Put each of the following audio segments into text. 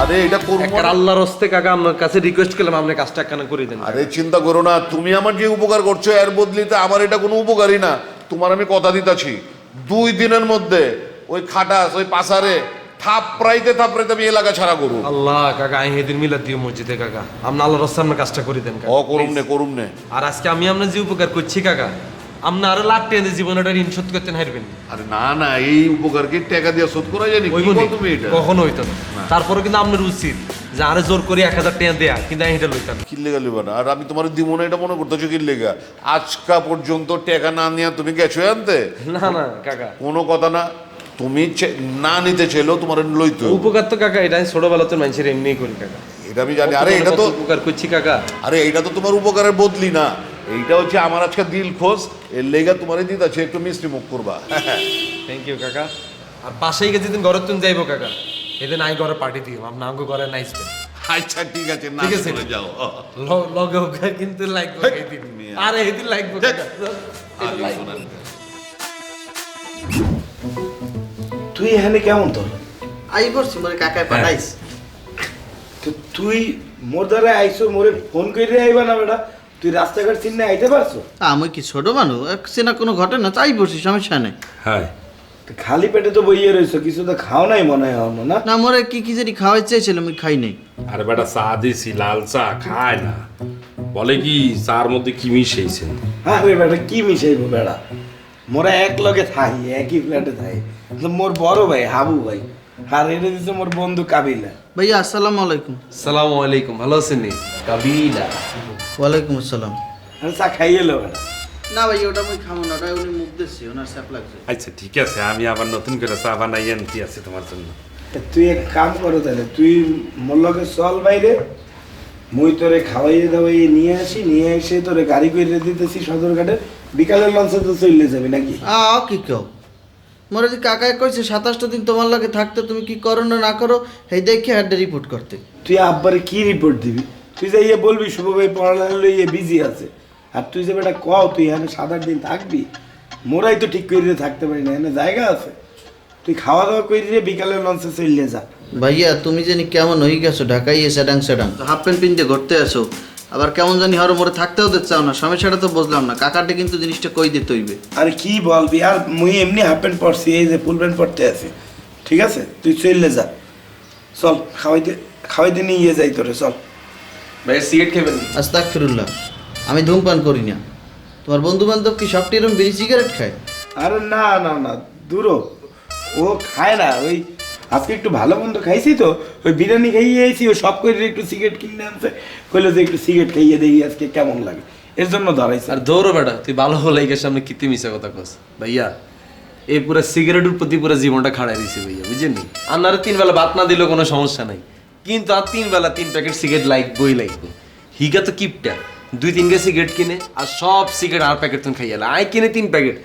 আরে এটা করব না। আল্লাহর হস্তে কাকা আপনার কাছে রিকোয়েস্ট করলাম আপনি কাজটা একখানা করে দেন। আরে চিন্তা করো না তুমি আমার যে উপকার করছ এর বদলিতে আমার এটা কোনো উপকারই না। তোমার আমি কথা দিতেছি। দুই দিনের মধ্যে ওই খাটাস ওই পাসারে থাপড়াইতে থাপড়াইতে আমি এলাকা ছাড়া করব। আল্লাহ কাকা আমি সেদিন মিলাদ দিও মসজিদে কাকা। আপনি আল্লাহর হস্তে আপনার কাজটা করে দেন কাকা। ও করুম নে করুম নে। আর আজকে আমি আপনার যে উপকার করছি কাকা আপনি আরও লাখ জীবনটা ঋণ শোধ করতে হারবেন। আরে না না এই টাকা দিয়ে শোধ করা ওই বল তুমি এটা কখনো হইতো না। তারপরে কিন্তু আপনার উচিত যে আরে জোর করে এক হাজার টাকা দেয়া কিন্তু আমি এটা লইতাম না। কিল্লে গেলি না আর আমি তোমার দিব না এটা মনে করতেছো কিল্লে গা। আজকা পর্যন্ত টাকা না নিয়ে তুমি গেছো আনতে? না না কাকা। কোনো কথা না। তুমি না নিতে চেলেও তোমার লইতো। উপকার তো কাকা এটা ছোটবেলাতে মানুষের এমনিই করি কাকা। এটা আমি জানি। আরে এটা তো উপকার করছি কাকা? আরে এইটা তো তোমার উপকারের বদলি না। এইটা হচ্ছে আমার আজকে দিল খোঁজ। এর লেগা তোমারই দিতে আছে একটু মিষ্টি মুখ করবা। থ্যাংক ইউ কাকা। আর পাশেই গিয়ে যেদিন ঘরের তুমি যাইবো কাকা এদিন আই ঘরে পার্টি দিও। আপনার আঙ্গু ঘরে নাইসবেন আচ্ছা ঠিক আছে না ঠিক আছে। চলে যাও। লগে ওকে কিন্তু লাগবে এদিন। মিয়া। আরে এদিন লাগবে কাকা। তুই এখানে কেমন তোর? আই বলছি মোরে কাকায় পাঠাইস। তো তুই মোর দ্বারা আইসো মোরে ফোন করে আইবা না বেটা। তুই রাস্তাঘাট চিনে আইতে পারছ? আমি কি ছোট মানুষ না কোনো ঘটনা তাই বলছি সমস্যা নেই। হ্যাঁ। তো খালি পেটে তো বইয়ে রইছো কিছু তো খাও নাই মনে হয় এখনও না? না মোরে কি কি জানি খাওয়াই চেয়েছিলাম আমি খাই নাই। আরে বেটা চা দিছি লাল চা খায় না। বলে কি চার মধ্যে কি মিশাইছেন? আরে বেটা কি মিশাইবো বেটা মোরা এক লগে থাই একই ফ্ল্যাটে থাই। তো মোর বড় ভাই হাবু ভাই। আর এটা দিচ্ছে মোর বন্ধু কাবিলা। ভাইয়া আসসালামু আলাইকুম। সালামু আলাইকুম ভালো আছেন নি? কাবিলা। ওয়ালাইকুম আসসালাম। আরে চা খাইয়ে এলো না ভাই ওটা আমি খাব না ওটা উনি মুখ দিচ্ছি ওনার স্যাপ লাগছে আচ্ছা ঠিক আছে আমি আবার নতুন করে চা বানাই আনতে আছি তোমার জন্য। তুই এক কাম করো তাহলে তুই মোর লগে চল বাইরে। মুই তোরে খাওয়াইয়ে দাওয়াইয়ে নিয়ে আসি নিয়ে এসে তোরে গাড়ি করে দিতেছি সদরঘাটে। বিকালের লঞ্চে তো চলে যাবি নাকি? আ কি কেউ মোরে যে কাকায় কইছে সাতাশটা দিন তোমার লাগে থাকতে তুমি কি করো না না করো এই দেখে হাড্ডে রিপোর্ট করতে। তুই আব্বারে কি রিপোর্ট দিবি? তুই যে ইয়ে বলবি শুভ ভাই পড়ালেখা লইয়ে বিজি আছে। আর তুই যে বেটা কও তুই এখানে সাত আট দিন থাকবি? মোরাই তো ঠিক করে থাকতে পারি না এখানে জায়গা আছে। তুই খাওয়া দাওয়া করে দিয়ে বিকালের লঞ্চে চলে যা। ভাইয়া তুমি জানি কেমন হয়ে গেছো ঢাকাই সেডাং সেডাং হাফ প্যান্ট পিনতে ঘুরতে আসো। আবার কেমন জানি হর মোরে থাকতেও দিতে চাও না সমস্যাটা তো বুঝলাম না। কাকারটা কিন্তু জিনিসটা কই দিতে হইবে আরে কি বলবি আর মুই এমনি হাফ প্যান্ট পরছি এই যে ফুল প্যান্ট পরতে আছি। ঠিক আছে? তুই চলে যা। চল খাওয়াইতে খাওয়াইতে নিয়ে যাই তোরে চল। ভাই সিগারেট খাবেন আস্তাক ফিরুল্লাহ আমি ধূমপান করি না। তোমার বন্ধু বান্ধব কি সবটি এরকম বিড়ি সিগারেট খায়? আরে না না না দূরো ও খায় না ওই আজকে একটু ভালো মন্দ খাইছি তো, ওই বিরিয়ানি খাইয়ে আইছি, ও সব করে একটু সিগারেট কিনে আনছে, কইলো যে একটু সিগারেট খাইয়ে দেখি আজকে কেমন লাগে। এর জন্য ধরাইছে। আর দৌড়ো বেটা, তুই ভালো হলে গেছে সামনে কিতে মিশা কথা কস। ভাইয়া, এই পুরো সিগারেটের প্রতি পুরো জীবনটা খাড়াই দিছে ভাইয়া বুঝেন নি? আপনারা তিন বেলা ভাত না দিলেও কোনো সমস্যা নাই। কিন্তু আর তিন বেলা তিন প্যাকেট সিগারেট লাগবেই লাগবে। হিগা তো কিপটা, দুই তিন গে সিগারেট কিনে, আর সব সিগারেট আর প্যাকেট তুমি খাইয়ালা আয় কিনে তিন প্যাকেট।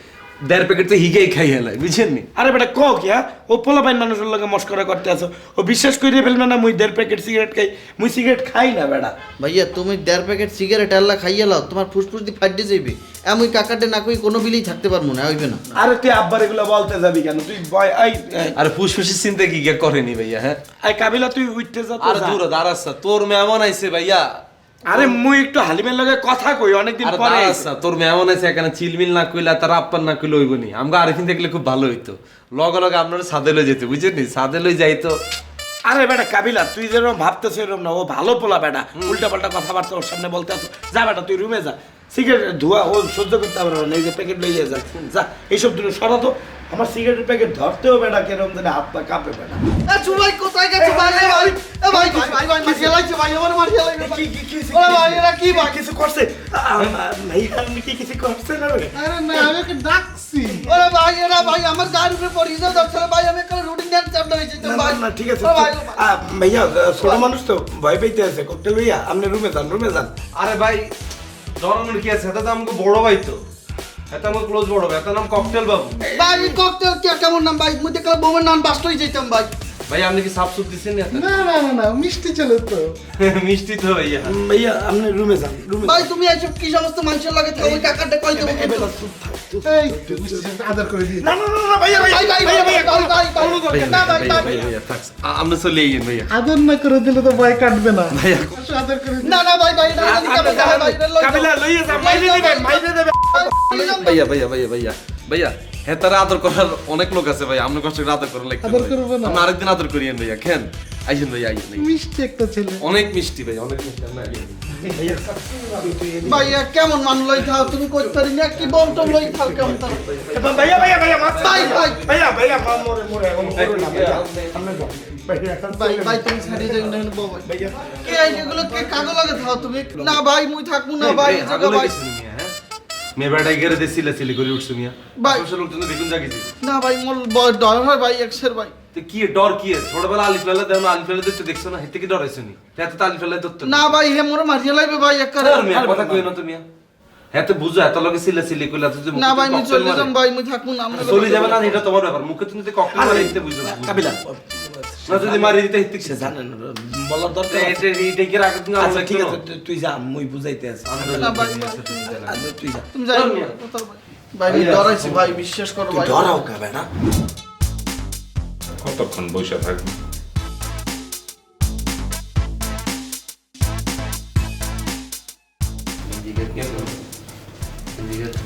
দেড় প্যাকেট তো হিগেই খাইয়ালা বুঝেন নি? আরে বেটা ক কি হ্যাঁ? ও পোলাপাইন মানুষের লগে মস্করা করতে আছো ও বিশ্বাস করে ফেলবে না মুই দেড় প্যাকেট সিগারেট খাই মুই সিগারেট খাই না বেটা। ভাইয়া তুমি দেড় প্যাকেট সিগারেট আল্লাহ খাইয়া লাও তোমার ফুসফুস দিয়ে ফাটে যাইবে। আমি কাকাটে না কই কোনো বিলেই থাকতে পারব না হইবে না। আরে তুই আব্বার এগুলো বলতে যাবি কেন? তুই বয় আই আর ফুসফুসের চিন্তা কি কে করেনি ভাইয়া হ্যাঁ? আই কাবিলা তুই উঠতে যা আর দূর দাঁড়াচ্ছা তোর মেমন আইছে ভাইয়া আরে মুই একটু হালিমের লগে কথা কই অনেকদিন পরে আচ্ছা তোর মেমন আছে এখানে চিলমিল না কইলা তার আপ্পান না কইলে হইব নি আমগা আরেকদিন দেখলে খুব ভালো হইতো। লগে লগে আপনারা সাদে লই যেতে বুঝছেন নি? সাদে লই যাইতো। আরে বেটা কাবিলা তুই যেরকম ভাবতেছ এরকম না ও ভালো পোলা বেটা। উল্টা পাল্টা কথাবার্তা ওর সামনে বলতে আস যা বেটা তুই রুমে যা। সিগারেট ধোয়া ও সহ্য করতে পারবে না এই যে প্যাকেট লইয়ে যা যা এইসব দূরে সরা তো আমার সিগারেটের প্যাকেট ধরতেও বেটা কেরম জানে হাত পা কাঁপে বেটা ভাই কোথায় গেছো? ভাই ভাই ভাই ভাই ভাই ভাই ভাই আমার কি কি কি ওরে ভাই এরা কি ভাই? কিছু করছে? ভাই আমি কি কিছু করছে না রে আরে না আমি ওকে ডাকছি। ওরে ভাই এরা ভাই আমার গাড়ির উপরে পড়ে যাও দরকার ভাই আমি একটা রুটিন ড্যান্স চাপটা হয়েছে না, ভাই। না, না, ঠিক আছে ভাই ভাইয়া ছোট মানুষ তো ভয় পাইতে আছে কোকটেল ভাইয়া আপনি রুমে যান রুমে যান। আরে ভাই জনগণ কি আছে এটা তো আমাকে বড় ভাই তো। এটা আমার ক্লোজ বড় ভাই এটা নাম ককটেল বাবু। ভাই ককটেল কি কেমন নাম ভাই? মুই দেখলাম বোমের নাম বাস্ট হয়ে যেতাম ভাই। ভাই আপনি কি সুপ দিচ্ছেন না না না না মিষ্টি চলে তো মিষ্টি তো ভাইয়া ভাইয়া আপনি রুমে যান রুমে ভাই তুমি এইসব কি সমস্ত মানুষের লাগে তো ওই কাকারটা কই দেবো এই আদর করে দিই না না না ভাইয়া ভাই ভাই ভাই ভাই ভাই ভাই ভাই না ভাই ভাইয়া ভাই ভাইয়া ভাইয়া থাকস আপনি চলে আইয়েন ভাইয়া আদর না করে দিলে তো ভয় কাটবে না ভাইয়া আসো, আদর করে দিই না না ভাই ভাই না আপনি যান, কাবিলা লইয়ে যান মাইরে দিবেন মাইরে দেবেন ভাইয়া ভাইয়া ভাইয়া ভাইয়া ভাইয়া হ্যাঁ তারা আদর করার অনেক লোক আছে ভাই আপনি কষ্ট করে আদর করার লাগবে আদর করব না? আপনি আরেকদিন আদর করিয়েন ভাইয়া খেন। আইসেন ভাইয়া আইসেন মিষ্টি একটা ছেলে। অনেক মিষ্টি ভাই অনেক মিষ্টি ভাইয়া কেমন মান লই থাও তুমি কই পারি না কি বল তো লই থাও কেমন তার ভাইয়া ভাইয়া ভাইয়া মাছ ভাই ভাই। ভাইয়া ভাইয়া মা মরে মরে এখন মরে না ভাইয়া। ভাই ভাই তুমি ছাড়ি যাই না বাবা কে এই এগুলো কে কাগজ লাগে থাও তুমি? না ভাই মুই থাকব না ভাই এই, জায়গা ভাই। মিয়া, বেটাই গেরে দিয়ে সিলা সিলি করে উঠছে মিয়া। ভাই। আশেপাশের লোকজন বেগুন জাগিয়েছে না ভাই মোর বড় ডর হয় ভাই একশের ভাই। তো কি ডর কি ছোটবেলা আলিফ লাল্লা দেও আলিফ লাল্লা দেখতে দেখছ না? হেতে কি ডর হয়েছে নি? এত তো আলিফ লাল্লা ধরতো না। ভাই হে মোর মারিয়া লাইবে ভাই এক করে। কথা কই না তো মিয়া। হ্যাঁ তো বুঝো এত লোকে সিলা সিলি কইলা তো মুখে না ভাই তুমি মুই চলে যাম ভাই মুই থাকব না চলে যাবে না এটা তোমার ব্যাপার। মুখে তুমি ককটেল মারে বুঝো। না কাবিলা না যদি মারি দিতে হিতে সে জানেন বলার দরকার এটা এটা কি রাখত না আচ্ছা ঠিক আছে তুই- যা মুই বুঝাইতে আছি। না ভাই ভাই, আচ্ছা তুই যা। তুমি যাই ভাই ডরাইছি ভাই বিশ্বাস করো ভাই। ডরাও কা বেটা কতক্ষণ বসে থাকবি?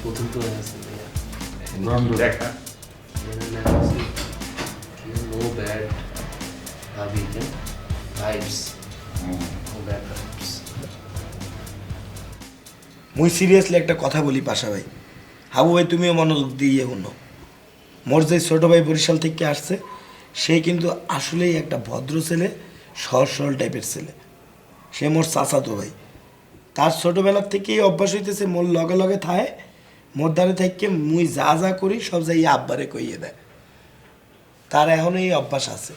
প্রথম তো আছে দেখা no bad Habitan vibes. Bad vibes. মুই সিরিয়াসলি একটা কথা বলি পাশা ভাই। হাবু ভাই তুমিও মনোযোগ দিয়ে শুনো। মোর যে ছোট ভাই বরিশাল থেকে আসছে সে কিন্তু আসলেই একটা ভদ্র ছেলে সহজ সরল টাইপের ছেলে। সে মোর চাচাতো ভাই। তার ছোটবেলার থেকেই অভ্যাস হইতেছে মোর লগে লগে থায়। মোর দ্বারে থেকে মুই যা যা করি সব যাই আব্বারে কইয়ে দেয়। তার এখন এই অভ্যাস আছে।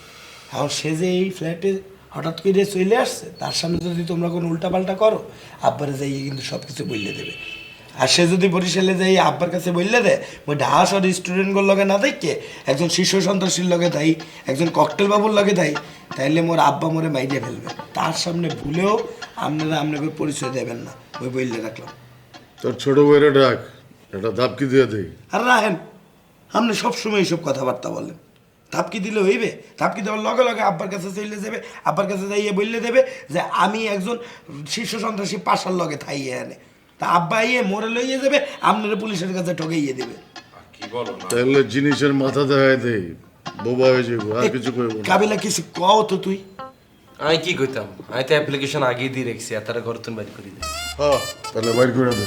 এখন সে যে এই ফ্ল্যাটে হঠাৎ করে চলে আসছে তার সামনে যদি তোমরা কোনো উল্টাপাল্টা করো আব্বারে যাইয়ে কিন্তু সব কিছু বললে দেবে। আর সে যদি বরিশালে যাই আব্বার কাছে বললে দেয় ওই ঢাস আর স্টুডেন্টগুলোর লগে না দেখে একজন শীর্ষ সন্ত্রাসীর লগে দেয় একজন ককটেল বাবুর লগে দেয় তাইলে মোর আব্বা মোরে মাইরে ফেলবে। তার সামনে ভুলেও আপনারা আপনাকে পরিচয় দেবেন না ওই বললে রাখলাম। তোর ছোট বইরে ডাক একটা ধাপকি দিয়ে দেই। আর রাহেন আপনি সবসময় এইসব কথাবার্তা বলেন। থাপকি দিলে হইবে? থাপকি দেওয়ার লগে লগে আব্বার কাছে চলে যাবে আব্বার কাছে যাইয়ে বললে দেবে যে আমি একজন শীর্ষ সন্ত্রাসী পাশার লগে থাইয়ে আনে। তা আব্বা ইয়ে মোরে লইয়ে যাবে আপনারা পুলিশের কাছে ঠকাইয়ে দেবে। কি বলো না? তাহলে জিনিসের মাথা দেখায় দেই বোবা হয়ে যাব আর কিছু কইব কাবিলা কিছু কও তো তুই। আমি কি কইতাম? আমি তো অ্যাপ্লিকেশন আগেই দিয়ে রেখেছি আর তারা ঘর তুমি বাইর করে দিই হ্যাঁ তাহলে বাইর করে দে।